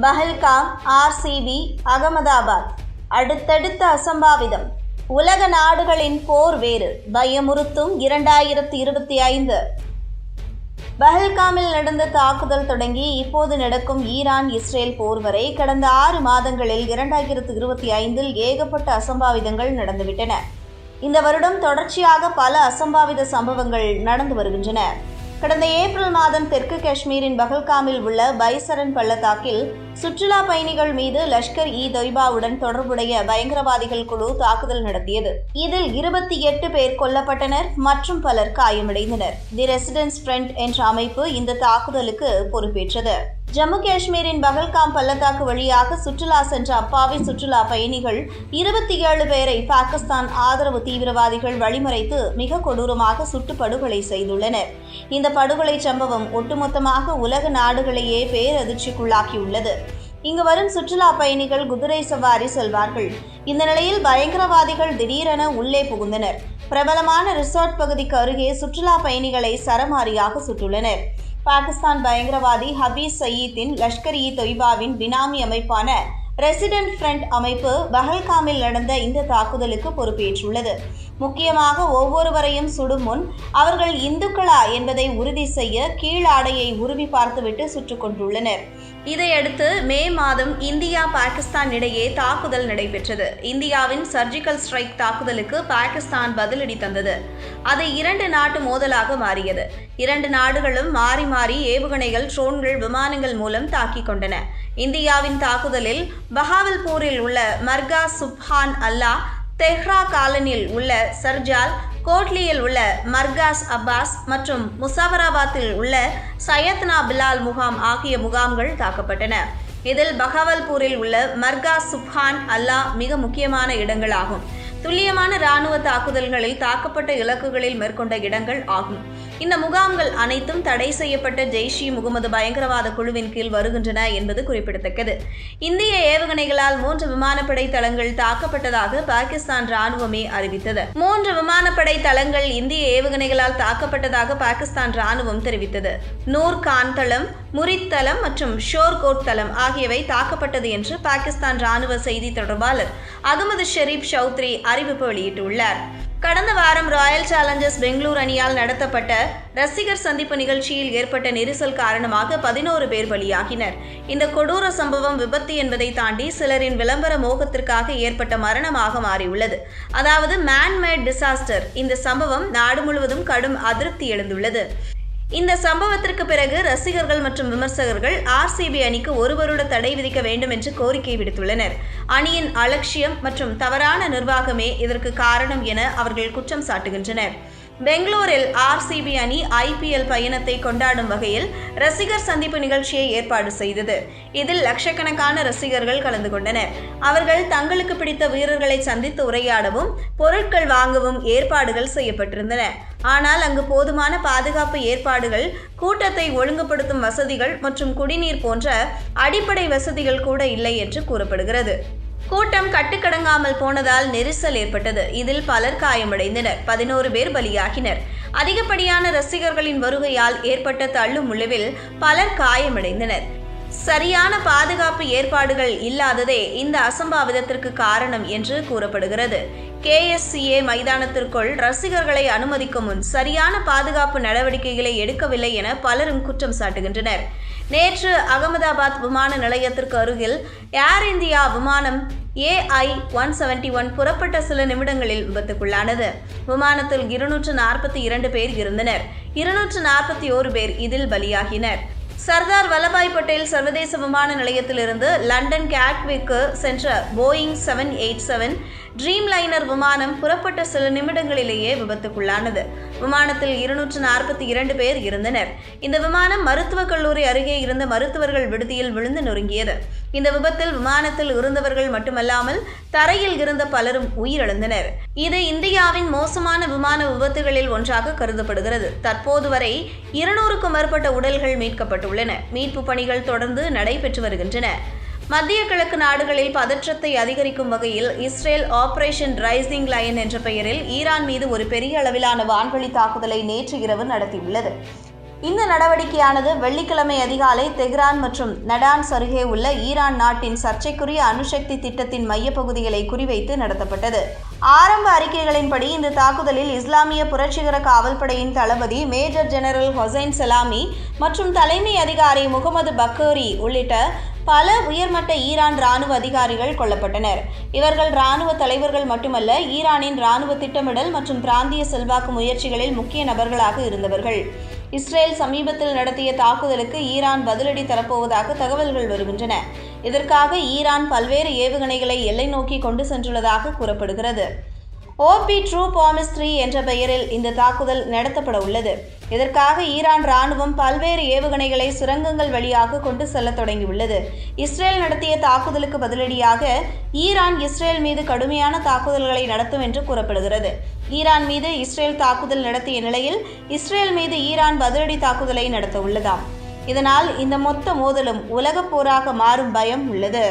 Pahalgam RCB Ahmedabad. அடுத்தடுத்த அசம்பாவிதம். உலக நாடுகளின் போர் வேறு. பயமுறுத்தும் இரண்டாயிரத்தி இருபத்தி ஐந்து. பஹல்காமில் நடந்த தாக்குதல் தொடங்கி இப்போது நடக்கும் ஈரான் இஸ்ரேல் போர் வரை கடந்த ஆறு மாதங்களில் இரண்டாயிரத்து இருபத்தி ஐந்தில் ஏகப்பட்ட அசம்பாவிதங்கள் நடந்துவிட்டன. இந்த வருடம் தொடர்ச்சியாக பல அசம்பாவித சம்பவங்கள் நடந்து வருகின்றன. கடந்த ஏப்ரல் மாதம் தெற்கு காஷ்மீரின் பகல்காமில் உள்ள பைசரன் பள்ளத்தாக்கில் சுற்றுலா பயணிகள் மீது லஷ்கர் இ தொய்பாவுடன் தொடர்புடைய பயங்கரவாதிகள் குழு தாக்குதல் நடத்தியது. இதில் இருபத்தி எட்டு பேர் கொல்லப்பட்டனர் மற்றும் பலர் காயமடைந்தனர். தி ரெசிடென்ஸ் ஃப்ரண்ட் என்ற அமைப்பு இந்த தாக்குதலுக்கு பொறுப்பேற்றது. ஜம்மு காஷ்மீரின் பகல்காம் பள்ளத்தாக்கு வழியாக சுற்றுலா சென்ற அப்பாவி சுற்றுலா பயணிகள் இருபத்தி ஏழு பேரை பாகிஸ்தான் ஆதரவு தீவிரவாதிகள் வழிமறைத்து மிக கொடூரமாக சுட்டு படுகொலை செய்துள்ளனர். இந்த படுகொலை சம்பவம் ஒட்டுமொத்தமாக உலக நாடுகளையே பேரதிர்ச்சிக்குள்ளாக்கியுள்ளது. இங்கு வரும் சுற்றுலா பயணிகள் குதிரை சவாரி செல்வார்கள். இந்த நிலையில் பயங்கரவாதிகள் திடீரென உள்ளே புகுந்தனர். பிரபலமான ரிசார்ட் பகுதிக்கு அருகே சுற்றுலா பயணிகளை சரமாரியாக சுட்டுள்ளனர். பாகிஸ்தான் பயங்கரவாதி ஹபீஸ் சயீத்தின் லஷ்கர் இ தொய்பாவின் பினாமி அமைப்பான ரெசிடென்ட் ஃப்ரண்ட் அமைப்பு பஹல்காமில் நடந்த இந்த தாக்குதலுக்கு பொறுப்பேற்றுள்ளது. முக்கியமாக ஒவ்வொருவரையும் சுடும் முன் அவர்கள் இந்துக்களா என்பதை உறுதி செய்ய கீழாடையை உருவி பார்த்துவிட்டு சுட்டுக் கொண்டுள்ளனர் இதையடுத்து மே மாதம் இந்தியா பாகிஸ்தான் இடையே தாக்குதல் நடைபெற்றது. இந்தியாவின் சர்ஜிக்கல் ஸ்ட்ரைக் தாக்குதலுக்கு பாகிஸ்தான் பதிலடி தந்தது. அது இரண்டு நாட்டு மோதலாக மாறியது. இரண்டு நாடுகளும் மாறி மாறி ஏவுகணைகள் ட்ரோன்கள் விமானங்கள் மூலம் தாக்கிக் கொண்டன. இந்தியாவின் தாக்குதலில் பஹாவல்பூரில் உள்ள மர்கா சுப்ஹான் அல்லா தெஹ்ரா காலனில் உள்ள சர்ஜால் கோட்லியில் உள்ள மர்காஸ் அப்பாஸ் மற்றும் முசாஃபராபாத்தில் உள்ள சையத்னா பிலால் முகாம் ஆகிய முகாம்கள் தாக்கப்பட்டன. இதில் பகவல்பூரில் உள்ள மர்காஸ் சுப்ஹான் அல்லா மிக முக்கியமான இடங்களாகும். துல்லியமான இராணுவ தாக்குதல்களில் தாக்கப்பட்ட இலக்குகளில் மேற்கொண்ட இடங்கள் ஆகும். இந்த முகாம்கள் அனைத்தும் தடை செய்யப்பட்ட ஜெய்ஷ் இ முகமது பயங்கரவாத குழுவின் கீழ் வருகின்றன என்பது குறிப்பிடத்தக்கது. இந்திய ஏவுகணைகளால் மூன்று விமானப்படை தளங்கள் தாக்கப்பட்டதாக பாகிஸ்தான் ராணுவமே அறிவித்தது. மூன்று விமானப்படை தளங்கள் இந்திய ஏவுகணைகளால் தாக்கப்பட்டதாக பாகிஸ்தான் ராணுவம் தெரிவித்தது. நூர் கான் தளம் முரித் தளம் மற்றும் ஷோர்கோட் தளம் ஆகியவை தாக்கப்பட்டது என்று பாகிஸ்தான் ராணுவ செய்தி தொடர்பாளர் அகமது ஷெரீப் சௌத்ரி அறிவிப்பு வெளியிட்டுள்ளார். கடந்த வாரம் ராயல் சேலஞ்சர்ஸ் பெங்களூர் அணியால் நடத்தப்பட்ட ரசிகர் சந்திப்பு நிகழ்ச்சியில் ஏற்பட்ட நெரிசல் காரணமாக பதினோரு பேர் பலியாகினர். இந்த கொடூர சம்பவம் விபத்து என்பதை தாண்டி சிலரின் விளம்பர மோகத்திற்காக ஏற்பட்ட மரணமாக மாறியுள்ளது. அதாவது மேன்மேட் டிசாஸ்டர் இந்த சம்பவம் நாடு முழுவதும் கடும் அதிருப்தி எழுந்துள்ளது. இந்த சம்பவத்திற்கு பிறகு ரசிகர்கள் மற்றும் விமர்சகர்கள் ஆர்சிபி அணிக்கு ஒரு வருட தடை விதிக்க வேண்டும் என்று கோரிக்கை விடுத்துள்ளனர். அணியின் அலட்சியம் மற்றும் தவறான நிர்வாகமே இதற்கு காரணம் என அவர்கள் குற்றம் சாட்டுகின்றனர். பெங்களூரில் ஆர்சிபி அணி ஐபிஎல் பயணத்தை கொண்டாடும் வகையில் ரசிகர் சந்திப்பு நிகழ்ச்சியை ஏற்பாடு செய்தது. இதில் லட்சக்கணக்கான ரசிகர்கள் கலந்து கொண்டனர். அவர்கள் தங்களுக்கு பிடித்த வீரர்களை சந்தித்து உரையாடவும் பொருட்கள் வாங்கவும் ஏற்பாடுகள் செய்யப்பட்டிருந்தன. ஆனால் அங்கு போதுமான பாதுகாப்பு ஏற்பாடுகள் கூட்டத்தை ஒழுங்குபடுத்தும் வசதிகள் மற்றும் குடிநீர் போன்ற அடிப்படை வசதிகள் கூட இல்லை என்று கூறப்படுகிறது. கூட்டம் கட்டுக்கடங்காமல் போனதால் நெரிசல் ஏற்பட்டது. இதில் பலர் காயமடைந்தனர். பதினோரு பேர் பலியாகினர். அதிகப்படியான ரசிகர்களின் வருகையால் ஏற்பட்ட தள்ளுமுழுவில் பலர் காயமடைந்தனர். சரியான பாதுகாப்பு ஏற்பாடுகள் இல்லாததே இந்த அசம்பாவிதத்திற்கு காரணம் என்று கூறப்படுகிறது. கேஎஸ்சிஏ மைதானத்திற்குள் ரசிகர்களை அனுமதிக்கும் முன் சரியான பாதுகாப்பு நடவடிக்கைகளை எடுக்கவில்லை என பலரும் குற்றம் சாட்டுகின்றனர். நேற்று அகமதாபாத் விமான நிலையத்திற்கு அருகில் ஏர் இந்தியா விமானம் ஏஐ ஒன் செவன்டி ஒன் புறப்பட்ட சில நிமிடங்களில் விபத்துக்குள்ளானது. விமானத்தில் இருநூற்று நாற்பத்தி இரண்டு பேர் இருந்தனர். இருநூற்று நாற்பத்தி ஓரு பேர் இதில் பலியாகினர். சர்தார் வல்லபாய் பட்டேல் சர்வதேச விமான நிலையத்திலிருந்து லண்டன் கேட்விக்கு சென்ற Boeing seven eight seven dreamliner விமானம் புறப்பட்ட சில நிமிடங்களிலேயே விபத்துக்குள்ளானது. விமானத்தில் இருநூற்று நாற்பத்தி இரண்டு பேர் இருந்தனர். இந்த விமானம் மருத்துவக் கல்லூரி அருகே இருந்த மருத்துவர்கள் விடுதியில் விழுந்து நொறுங்கியது. இந்த விபத்தில் விமானத்தில் இருந்தவர்கள் மட்டுமல்லாமல் தரையில் இருந்த பலரும் உயிரிழந்தனர். இது இந்தியாவின் மோசமான விமான விபத்துகளில் ஒன்றாக கருதப்படுகிறது. தற்போது வரை இருநூறுக்கும் மேற்பட்ட உடல்கள் மீட்கப்பட்டுள்ளன. மீட்பு பணிகள் தொடர்ந்து நடைபெற்று வருகின்றன. மத்திய கிழக்கு நாடுகளில் பதற்றத்தை அதிகரிக்கும் வகையில் இஸ்ரேல் ஆபரேஷன் ரைசிங் லயன் என்ற பெயரில் ஈரான் மீது ஒரு பெரிய அளவிலான வான்வழி தாக்குதலை நேற்று இரவு நடத்தியுள்ளது. இந்த நடவடிக்கையானது வெள்ளிக்கிழமை அதிகாலை தெஹ்ரான் மற்றும் நடான்ஸ் அருகே உள்ள ஈரான் நாட்டின் சர்ச்சைக்குரிய அணுசக்தி திட்டத்தின் மையப்பகுதிகளை குறிவைத்து நடத்தப்பட்டது. ஆரம்ப அறிக்கைகளின்படி இந்த தாக்குதலில் இஸ்லாமிய புரட்சிகர காவல்படையின் தளபதி மேஜர் ஜெனரல் ஹொசைன் சலாமி மற்றும் தலைமை அதிகாரி முகமது பக்கோரி உள்ளிட்ட பல உயர்மட்ட ஈரான் ராணுவ அதிகாரிகள் கொல்லப்பட்டனர். இவர்கள் ராணுவ தலைவர்கள் மட்டுமல்ல ஈரானின் ராணுவ திட்டமிடல் மற்றும் பிராந்திய செல்வாக்கு முயற்சிகளில் முக்கிய நபர்களாக இருந்தவர்கள். இஸ்ரேல் சமீபத்தில் நடத்திய தாக்குதலுக்கு ஈரான் பதிலடி தரப்போவதாக தகவல்கள் வருகின்றன. இதற்காக ஈரான் பல்வேறு ஏவுகணைகளை எல்லை நோக்கி கொண்டு சென்றுள்ளதாக கூறப்படுகிறது. ஓபி ட்ரூ பாமிஸ் த்ரீ என்ற பெயரில் இந்த தாக்குதல் நடத்தப்பட உள்ளது. இதற்காக ஈரான் ராணுவம் பல்வேறு ஏவுகணைகளை சுரங்கங்கள் வழியாக கொண்டு செல்ல தொடங்கியுள்ளது. இஸ்ரேல் நடத்திய தாக்குதலுக்கு பதிலடியாக ஈரான் இஸ்ரேல் மீது கடுமையான தாக்குதல்களை நடத்தும் என்று கூறப்படுகிறது. ஈரான் மீது இஸ்ரேல் தாக்குதல் நடத்திய நிலையில் இஸ்ரேல் மீது ஈரான் பதிலடி தாக்குதலை நடத்த உள்ளதாம். இதனால் இந்த மொத்த மோதலும் உலகப் போராக மாறும் பயம் உள்ளது.